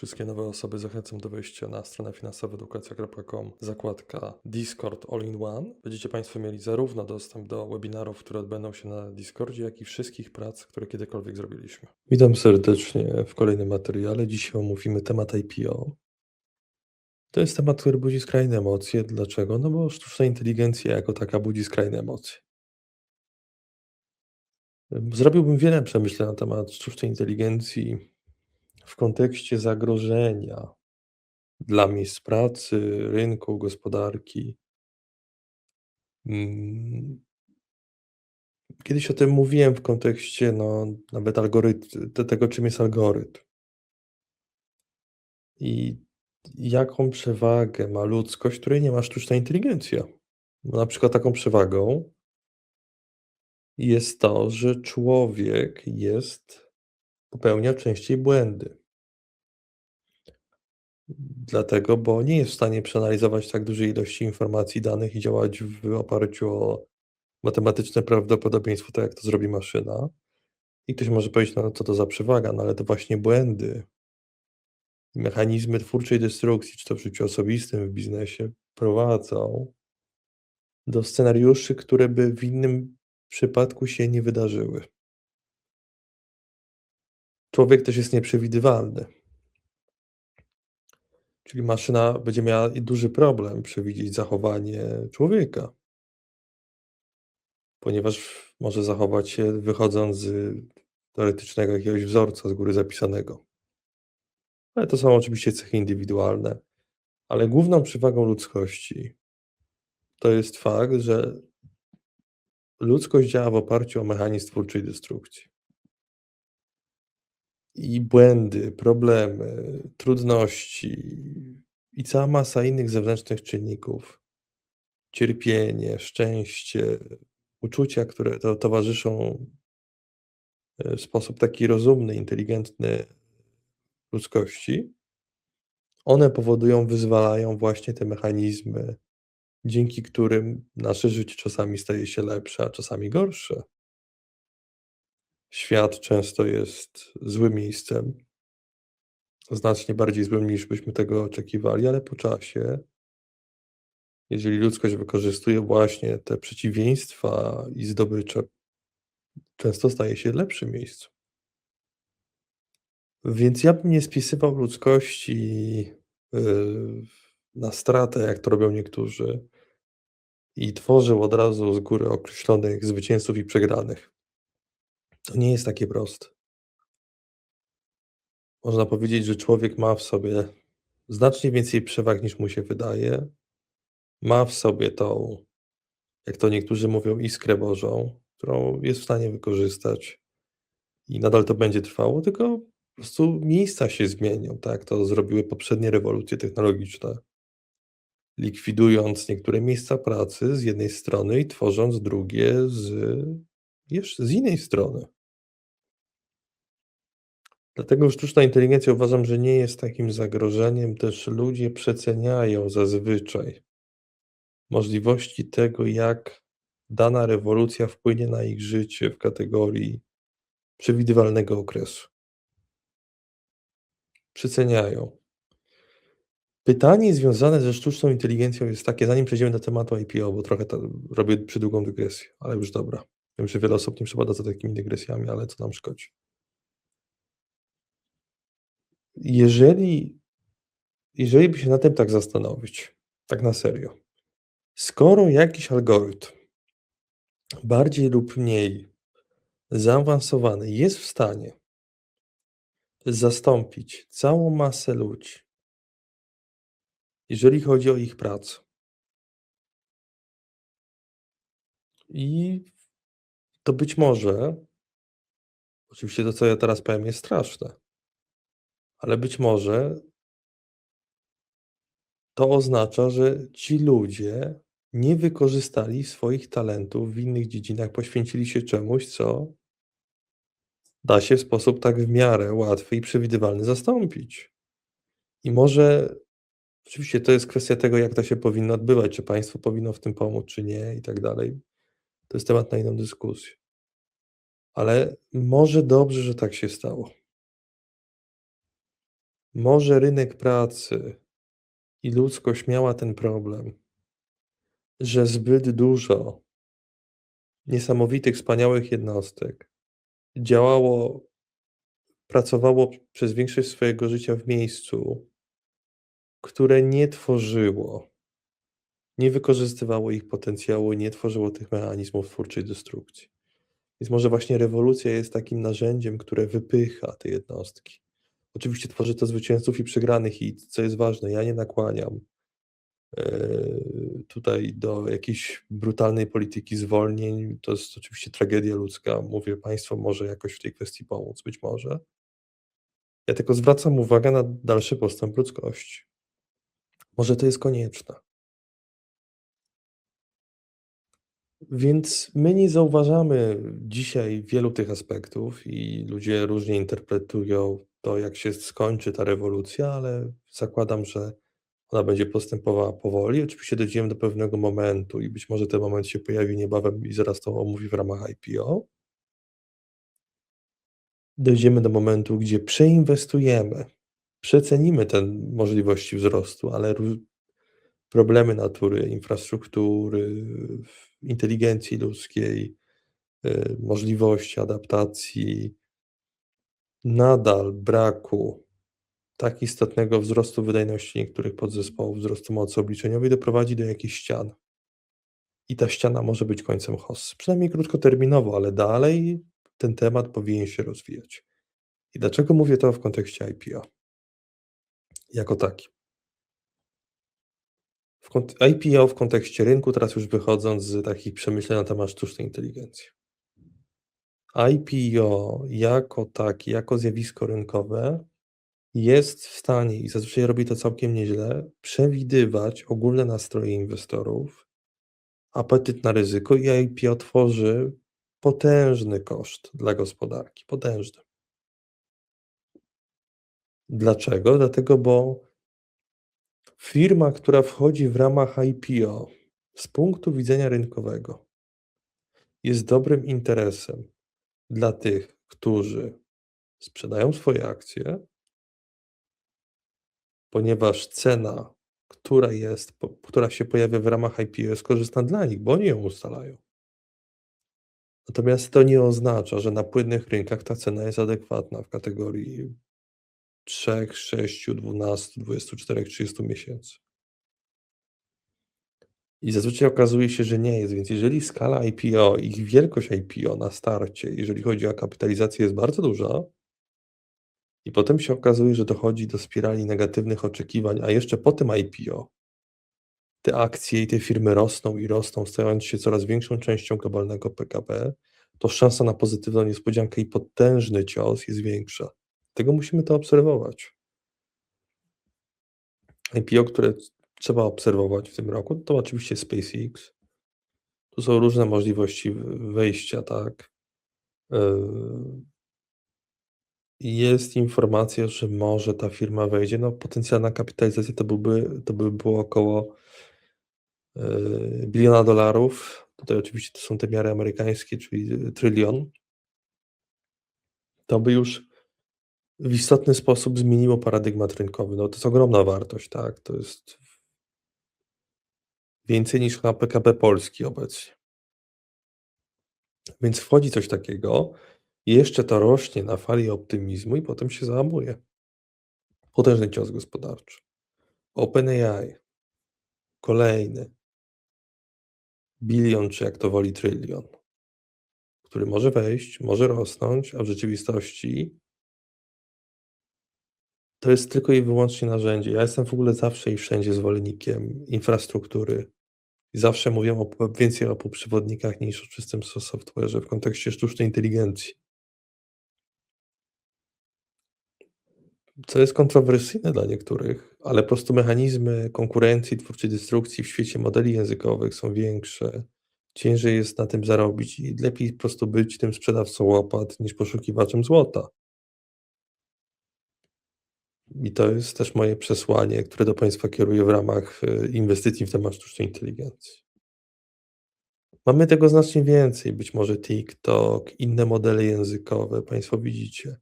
Wszystkie nowe osoby zachęcam do wejścia na stronę finansowoedukacja.com, zakładka Discord All-in-One. Będziecie Państwo mieli zarówno dostęp do webinarów, które odbędą się na Discordzie, jak i wszystkich prac, które kiedykolwiek zrobiliśmy. Witam serdecznie w kolejnym materiale. Dzisiaj omówimy temat IPO. To jest temat, który budzi skrajne emocje. Dlaczego? No bo sztuczna inteligencja jako taka budzi skrajne emocje. Zrobiłbym wiele przemyśleń na temat sztucznej inteligencji w kontekście zagrożenia dla miejsc pracy, rynku, gospodarki. Mm. Kiedyś o tym mówiłem w kontekście, no, nawet algorytm te tego, czym jest algorytm. I jaką przewagę ma ludzkość, której nie ma sztuczna inteligencja. No, na przykład taką przewagą jest to, że człowiek jest popełnia częściej błędy. Dlatego, bo nie jest w stanie przeanalizować tak dużej ilości informacji, danych i działać w oparciu o matematyczne prawdopodobieństwo, tak jak to zrobi maszyna. I ktoś może powiedzieć: "No, co to za przewaga?" No, ale to właśnie błędy mechanizmy twórczej destrukcji, czy to w życiu osobistym, w biznesie, prowadzą do scenariuszy, które by w innym przypadku się nie wydarzyły. Człowiek też jest nieprzewidywalny. Czyli maszyna będzie miała duży problem przewidzieć zachowanie człowieka. Ponieważ może zachować się wychodząc z teoretycznego jakiegoś wzorca z góry zapisanego. Ale to są oczywiście cechy indywidualne. Ale główną przewagą ludzkości to jest fakt, że ludzkość działa w oparciu o mechanizm twórczej destrukcji. I błędy, problemy, trudności i cała masa innych zewnętrznych czynników, cierpienie, szczęście, uczucia, które to towarzyszą e, w sposób taki rozumny, inteligentny ludzkości, one powodują, wyzwalają właśnie te mechanizmy, dzięki którym nasze życie czasami staje się lepsze, a czasami gorsze. Świat często jest złym miejscem. Znacznie bardziej złym, niż byśmy tego oczekiwali, ale po czasie jeżeli ludzkość wykorzystuje właśnie te przeciwieństwa i zdobycze, często staje się lepszym miejscem. Więc ja bym nie spisywał ludzkości, yy, na stratę, jak to robią niektórzy i tworzył od razu z góry określonych zwycięzców i przegranych. To nie jest takie proste. Można powiedzieć, że człowiek ma w sobie znacznie więcej przewag, niż mu się wydaje. Ma w sobie tą, jak to niektórzy mówią, iskrę Bożą, którą jest w stanie wykorzystać i nadal to będzie trwało, tylko po prostu miejsca się zmienią, tak to zrobiły poprzednie rewolucje technologiczne. Likwidując niektóre miejsca pracy z jednej strony i tworząc drugie z jeszcze z innej strony. Dlatego sztuczna inteligencja uważam, że nie jest takim zagrożeniem, też ludzie przeceniają zazwyczaj możliwości tego, jak dana rewolucja wpłynie na ich życie w kategorii przewidywalnego okresu. Przeceniają. Pytanie związane ze sztuczną inteligencją jest takie, zanim przejdziemy do tematu IPO, bo trochę robię przydługą dygresję, ale już dobra. Wiem, że wiele osób nie przepada za takimi dygresjami, ale co nam szkodzi. Jeżeli jeżeli by się nad tym tak zastanowić, tak na serio. Skoro jakiś algorytm bardziej lub mniej zaawansowany jest w stanie zastąpić całą masę ludzi jeżeli chodzi o ich pracę i to być może oczywiście to, co ja teraz powiem, jest straszne ale być może to oznacza, że ci ludzie nie wykorzystali swoich talentów w innych dziedzinach, poświęcili się czemuś, co da się w sposób tak w miarę łatwy i przewidywalny zastąpić. I może oczywiście to jest kwestia tego, jak to się powinno odbywać, czy państwo powinno w tym pomóc, czy nie i tak dalej. To jest temat na inną dyskusję. Ale może dobrze, że tak się stało. Może rynek pracy i ludzkość miała ten problem że zbyt dużo niesamowitych, wspaniałych jednostek działało pracowało przez większość swojego życia w miejscu, które nie tworzyło nie wykorzystywało ich potencjału, nie tworzyło tych mechanizmów twórczej destrukcji. Więc może właśnie rewolucja jest takim narzędziem, które wypycha te jednostki. Oczywiście tworzy to zwycięzców i przegranych i co jest ważne, ja nie nakłaniam Yy, tutaj do jakiejś brutalnej polityki zwolnień. To jest oczywiście tragedia ludzka. Mówię, państwo może jakoś w tej kwestii pomóc, być może. Ja tylko zwracam uwagę na dalszy postęp ludzkości. Może to jest konieczne. Więc my nie zauważamy dzisiaj wielu tych aspektów i ludzie różnie interpretują to, jak się skończy ta rewolucja, ale zakładam, że ona będzie postępowała powoli. Oczywiście dojdziemy do pewnego momentu i być może ten moment się pojawi niebawem i zaraz to omówi w ramach IPO. Dojdziemy do momentu, gdzie przeinwestujemy, przecenimy te możliwości wzrostu, ale problemy natury infrastruktury, inteligencji ludzkiej, y, możliwości adaptacji, nadal braku tak istotnego wzrostu wydajności niektórych podzespołów, wzrostu mocy obliczeniowej doprowadzi do jakichś ścian. I ta ściana może być końcem hossy, przynajmniej krótkoterminowo, ale dalej ten temat powinien się rozwijać. I dlaczego mówię to w kontekście IPO? Jako taki. IPO w kontekście rynku, teraz już wychodząc z takich przemyśleń na temat sztucznej inteligencji. IPO jako taki, jako zjawisko rynkowe jest w stanie, i zazwyczaj robi to całkiem nieźle, przewidywać ogólne nastroje inwestorów, apetyt na ryzyko i IPO tworzy potężny koszt dla gospodarki, potężny. Dlaczego? Dlatego, bo firma, która wchodzi w ramach IPO z punktu widzenia rynkowego jest dobrym interesem dla tych, którzy sprzedają swoje akcje, ponieważ cena, która jest, która się pojawia w ramach IPO jest korzystna dla nich, bo oni ją ustalają. Natomiast to nie oznacza, że na płynnych rynkach ta cena jest adekwatna w kategorii 3, 6, 12, 24, 30 miesięcy. I zazwyczaj okazuje się, że nie jest, więc jeżeli skala IPO, ich wielkość IPO na starcie, jeżeli chodzi o kapitalizację, jest bardzo duża, i potem się okazuje, że dochodzi do spirali negatywnych oczekiwań, a jeszcze po tym IPO te akcje i te firmy rosną i rosną, stając się coraz większą częścią globalnego PKB, to szansa na pozytywną niespodziankę i potężny cios jest większa. Tego musimy to obserwować. IPO, które trzeba obserwować w tym roku, to oczywiście SpaceX. Tu są różne możliwości wejścia, tak. Yy, jest informacja, że może ta firma wejdzie. No, potencjalna kapitalizacja to byłby, to by było około yy, biliona dolarów. Tutaj oczywiście to są te miary amerykańskie, czyli trylion. To by już w istotny sposób zmieniło paradygmat rynkowy. No, to jest ogromna wartość, tak? To jest więcej niż na PKB Polski obecnie. Więc wchodzi coś takiego, jeszcze to rośnie na fali optymizmu i potem się załamuje. Potężny cios gospodarczy. OpenAI. Kolejny. Bilion, czy jak to woli, trylion. Który może wejść, może rosnąć, a w rzeczywistości to jest tylko i wyłącznie narzędzie. Ja jestem w ogóle zawsze i wszędzie zwolennikiem infrastruktury. I zawsze mówię o, więcej o półprzewodnikach niż o czystym software'ze w kontekście sztucznej inteligencji. Co jest kontrowersyjne dla niektórych, ale po prostu mechanizmy konkurencji, twórczej destrukcji w świecie modeli językowych są większe. Ciężej jest na tym zarobić i lepiej po prostu być tym sprzedawcą łopat niż poszukiwaczem złota. I to jest też moje przesłanie, które do Państwa kieruję w ramach e, inwestycji w temat sztucznej inteligencji. Mamy tego znacznie więcej, być może TikTok, inne modele językowe, Państwo widzicie.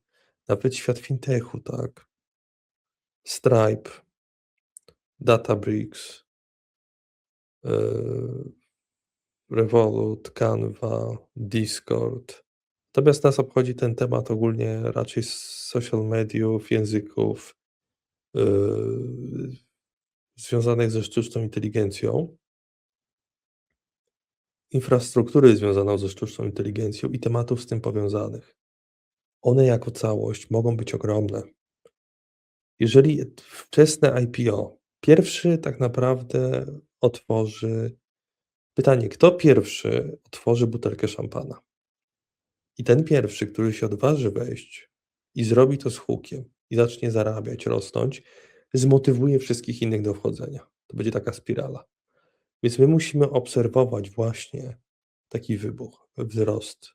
Nawet świat fintechu, tak. Stripe, Databricks, yy, Revolut, Canva, Discord. Natomiast nas obchodzi ten temat ogólnie raczej z social mediów, języków, związanych ze sztuczną inteligencją. Infrastruktury związaną ze sztuczną inteligencją i tematów z tym powiązanych. One jako całość mogą być ogromne. Jeżeli wczesne IPO, pierwszy tak naprawdę otworzy pytanie, kto pierwszy otworzy butelkę szampana? I ten pierwszy, który się odważy wejść i zrobi to z hukiem i zacznie zarabiać, rosnąć, zmotywuje wszystkich innych do wchodzenia. To będzie taka spirala. Więc my musimy obserwować właśnie taki wybuch, wzrost.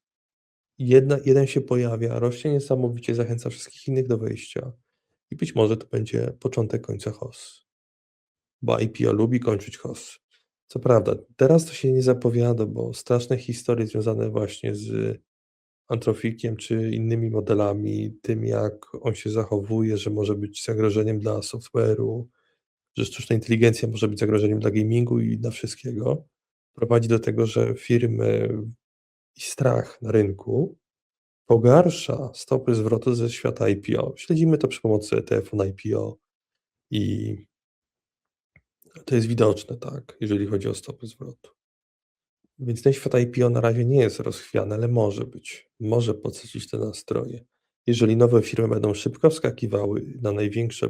Jedna, jeden się pojawia, rośnie niesamowicie, zachęca wszystkich innych do wejścia. I być może to będzie początek końca HOS. Bo IPO lubi kończyć HOS. Co prawda, teraz to się nie zapowiada, bo straszne historie związane właśnie z Antrofikiem czy innymi modelami, tym jak on się zachowuje, że może być zagrożeniem dla software'u, że sztuczna inteligencja może być zagrożeniem dla gamingu i dla wszystkiego, prowadzi do tego, że firmy i strach na rynku pogarsza stopy zwrotu ze świata IPO. Śledzimy to przy pomocy ETF-u na IPO i to jest widoczne, tak, jeżeli chodzi o stopy zwrotu. Więc ten świat IPO na razie nie jest rozchwiany, ale może być. Może podsycić te nastroje. Jeżeli nowe firmy będą szybko wskakiwały na największe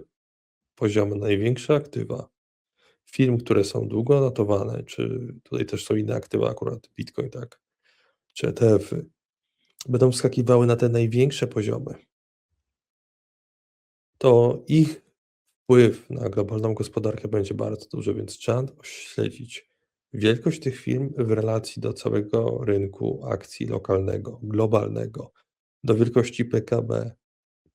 poziomy, największe aktywa firm, które są długo notowane, czy tutaj też są inne aktywa, akurat Bitcoin, tak, czy ETF-y, będą wskakiwały na te największe poziomy, to ich wpływ na globalną gospodarkę będzie bardzo duży, więc trzeba śledzić wielkość tych firm w relacji do całego rynku akcji lokalnego, globalnego, do wielkości PKB.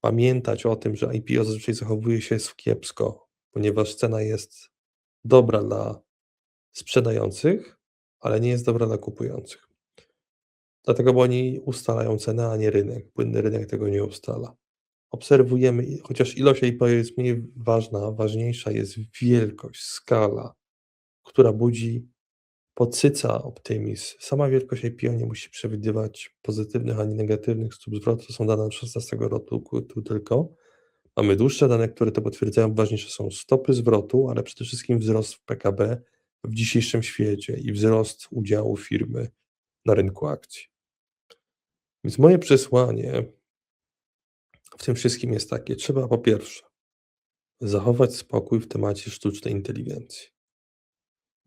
Pamiętać o tym, że IPO zazwyczaj zachowuje się kiepsko, ponieważ cena jest dobra dla sprzedających, ale nie jest dobra dla kupujących. Dlatego, bo oni ustalają cenę, a nie rynek. Płynny rynek tego nie ustala. Obserwujemy, chociaż ilość IPO jest mniej ważna, ważniejsza jest wielkość, skala, która budzi podsyca optymizm. Sama wielkość IPO nie musi przewidywać pozytywnych ani negatywnych stóp zwrotu. To są dane od 16 roku tu tylko. Mamy dłuższe dane, które to potwierdzają. Ważniejsze są stopy zwrotu, ale przede wszystkim wzrost PKB w dzisiejszym świecie i wzrost udziału firmy na rynku akcji. Więc moje przesłanie w tym wszystkim jest takie: trzeba po pierwsze zachować spokój w temacie sztucznej inteligencji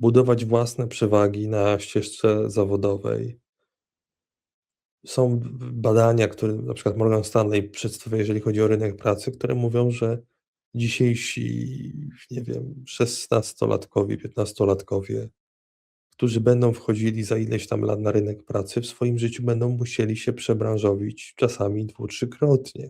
budować własne przewagi na ścieżce zawodowej. Są badania, które na przykład Morgan Stanley przedstawia, jeżeli chodzi o rynek pracy, które mówią, że dzisiejsi, nie wiem, szesnastolatkowie, piętnastolatkowie, którzy będą wchodzili za ileś tam lat na rynek pracy, w swoim życiu będą musieli się przebranżowić czasami dwu, trzykrotnie.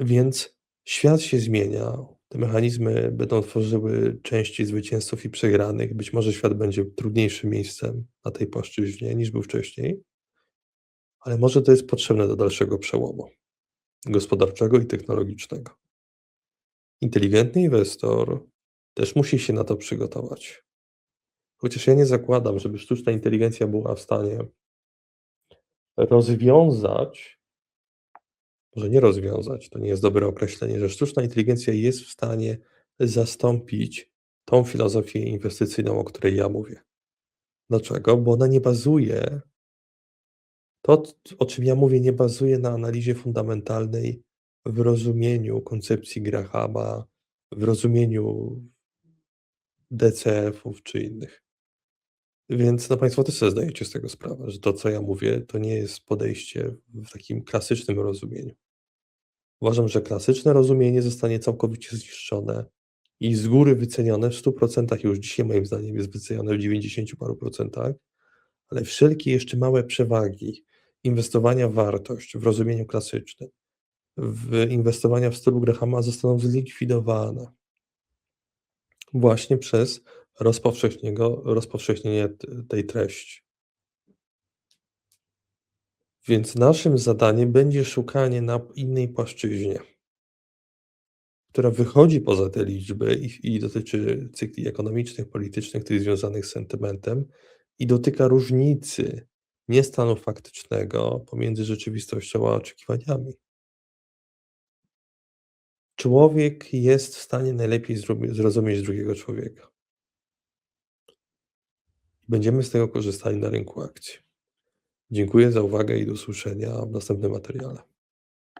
Więc świat się zmienia, te mechanizmy będą tworzyły części zwycięzców i przegranych. Być może świat będzie trudniejszym miejscem na tej płaszczyźnie niż był wcześniej, ale może to jest potrzebne do dalszego przełomu gospodarczego i technologicznego. Inteligentny inwestor też musi się na to przygotować. Chociaż ja nie zakładam, żeby sztuczna inteligencja była w stanie rozwiązać może nie rozwiązać, to nie jest dobre określenie, że sztuczna inteligencja jest w stanie zastąpić tą filozofię inwestycyjną, o której ja mówię. Dlaczego? Bo ona nie bazuje, to o czym ja mówię, nie bazuje na analizie fundamentalnej w rozumieniu koncepcji Grahama, w rozumieniu DCF-ów czy innych. Więc no Państwo też sobie zdajecie z tego sprawę, że to, co ja mówię, to nie jest podejście w takim klasycznym rozumieniu. Uważam, że klasyczne rozumienie zostanie całkowicie zniszczone i z góry wycenione w 100%, już dzisiaj moim zdaniem jest wycenione w 90 paru procentach, ale wszelkie jeszcze małe przewagi inwestowania w wartość w rozumieniu klasycznym, w inwestowania w stylu Grahama zostaną zlikwidowane właśnie przez rozpowszechnienie tej treści. Więc naszym zadaniem będzie szukanie na innej płaszczyźnie która wychodzi poza te liczby i i dotyczy cykli ekonomicznych, politycznych, tych związanych z sentymentem i dotyka różnicy, nie stanu faktycznego, pomiędzy rzeczywistością a oczekiwaniami. Człowiek jest w stanie najlepiej zrozumieć drugiego człowieka. Będziemy z tego korzystali na rynku akcji. Dziękuję za uwagę i do usłyszenia w następnym materiale.